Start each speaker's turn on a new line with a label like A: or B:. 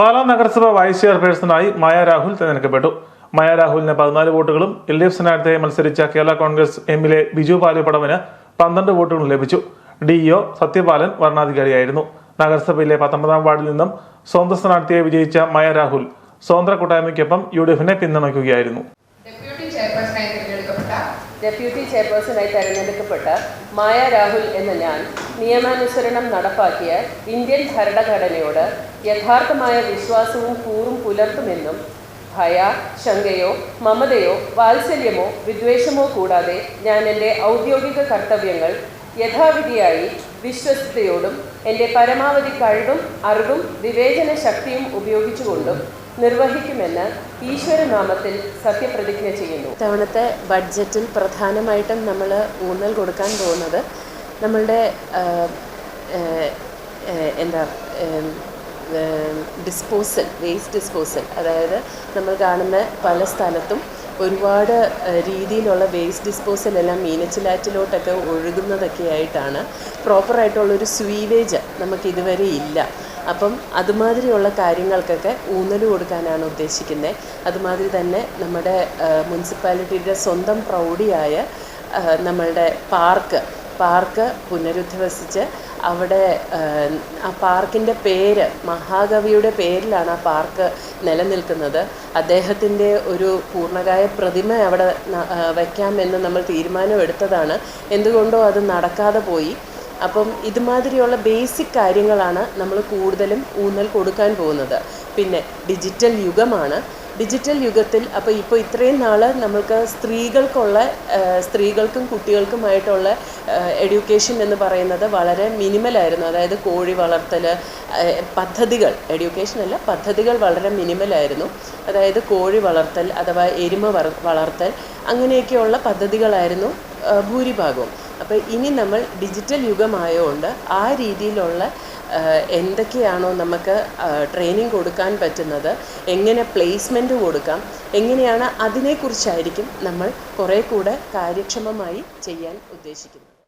A: പാലാ നഗരസഭ വൈസ് ചെയർപേഴ്സണായി മായ രാഹുൽ തെരഞ്ഞെടുക്കപ്പെട്ടു. മായ രാഹുലിന് പതിനാല് വോട്ടുകളും എൽ ഡി എഫ് സ്ഥാനാർത്ഥിയെ മത്സരിച്ച കേരള കോൺഗ്രസ് എമ്മിലെ ബിജു പാലുപടവന് പന്ത്രണ്ട് വോട്ടുകളും ലഭിച്ചു. ഡിഇഒ സത്യപാലൻ വരണാധികാരിയായിരുന്നു നഗരസഭയിലെ പത്തൊമ്പതാം വാർഡിൽ നിന്നും സ്വന്തം സ്ഥാനാർത്ഥിയെ വിജയിച്ച മായ രാഹുൽ സ്വതന്ത്ര കൂട്ടായ്മയ്ക്കൊപ്പം യു ഡി എഫിനെ പിന്തുണയ്ക്കുകയായിരുന്നു.
B: ഡെപ്യൂട്ടി ചെയർപേഴ്സണായി തെരഞ്ഞെടുക്കപ്പെട്ട
C: മായ രാഹുൽ എന്ന ഞാൻ നിയമാനുസരണം നടപ്പാക്കിയ ഇന്ത്യൻ ഭരണഘടനയോട് യഥാർത്ഥമായ വിശ്വാസവും കൂറും പുലർത്തുമെന്നും ഭയ ശങ്കയോ മമതയോ വാത്സല്യമോ വിദ്വേഷമോ കൂടാതെ ഞാൻ എന്റെ ഔദ്യോഗിക കർത്തവ്യങ്ങൾ യഥാവിധിയായി വിശ്വസ്തയോടും എന്റെ പരമാവധി കഴിവും അറിവും വിവേചന ശക്തിയും ഉപയോഗിച്ചുകൊണ്ടും നിർവഹിക്കുമെന്ന് ഈശ്വരനാമത്തിൽ സത്യപ്രതിജ്ഞ ചെയ്യുന്നു. ഇത്തവണത്തെ ബഡ്ജറ്റിൽ പ്രധാനമായിട്ടും നമ്മൾ ഊന്നൽ കൊടുക്കാൻ പോകുന്നത് നമ്മളുടെ എന്താ ഡിസ്പോസൽ വേസ്റ്റ് ഡിസ്പോസൽ അതായത് നമ്മൾ കാണുന്ന പല സ്ഥലത്തും ഒരുപാട് രീതിയിലുള്ള വേസ്റ്റ് ഡിസ്പോസൽ എല്ലാം മീനച്ചിലാറ്റിലോട്ടൊക്കെ ഒഴുകുന്നതൊക്കെ ആയിട്ടാണ് പ്രോപ്പറായിട്ടുള്ളൊരു സ്വീവേജ് നമുക്ക് ഇതുവരെ ഇല്ല. അപ്പം അതുമാതിരിയുള്ള കാര്യങ്ങൾക്കൊക്കെ ഊന്നൽ കൊടുക്കാനാണ് ഉദ്ദേശിക്കുന്നത് അതുമാതിരി തന്നെ നമ്മുടെ മുനിസിപ്പാലിറ്റിയുടെ സ്വന്തം പ്രൗഢിയായ നമ്മളുടെ പാർക്ക് പാർക്ക് പുനരുദ്ധവസിച്ച് അവിടെ ആ, പാർക്കിന്റെ പേര് മഹാകവിയുടെ പേരിലാണ് ആ പാർക്ക് നിലനിൽക്കുന്നത്. അദ്ദേഹത്തിന്റെ ഒരു പൂർണകായ പ്രതിമ അവിടെ വയ്ക്കാമെന്ന് നമ്മൾ തീരുമാനമെടുത്തതാണ്. എന്തുകൊണ്ടോ അത് നടക്കാതെ പോയി. അപ്പം ഇതുമാതിരിയുള്ള ബേസിക് കാര്യങ്ങളാണ് നമ്മൾ കൂടുതലും ഊന്നൽ കൊടുക്കാൻ പോകുന്നത്. പിന്നെ ഡിജിറ്റൽ യുഗമാണ്. ഡിജിറ്റൽ യുഗത്തിൽ അപ്പോൾ ഇപ്പോൾ ഇത്രയും നാൾ നമ്മൾക്ക് സ്ത്രീകൾക്കുള്ള സ്ത്രീകൾക്കും കുട്ടികൾക്കുമായിട്ടുള്ള എഡ്യൂക്കേഷൻ എന്ന് പറയുന്നത് വളരെ മിനിമലായിരുന്നു അതായത് കോഴി വളർത്തൽ പദ്ധതികൾ എഡ്യൂക്കേഷൻ അല്ല പദ്ധതികൾ വളരെ മിനിമലായിരുന്നു അതായത് കോഴി വളർത്തൽ അഥവാ എരുമ വളർത്തൽ അങ്ങനെയൊക്കെയുള്ള പദ്ധതികളായിരുന്നു ഭൂരിഭാഗവും. അപ്പോൾ ഇനി നമ്മൾ ഡിജിറ്റൽ യുഗമായതുകൊണ്ട് ആ രീതിയിലുള്ള എന്തൊക്കെയാണോ നമുക്ക് ട്രെയിനിങ് കൊടുക്കാൻ പറ്റുന്നത് എങ്ങനെ പ്ലേസ്മെന്റ് കൊടുക്കാം എങ്ങനെയാണ് അതിനെക്കുറിച്ചായിരിക്കും നമ്മൾ കുറേ കൂടെ കാര്യക്ഷമമായി ചെയ്യാൻ ഉദ്ദേശിക്കുന്നത്.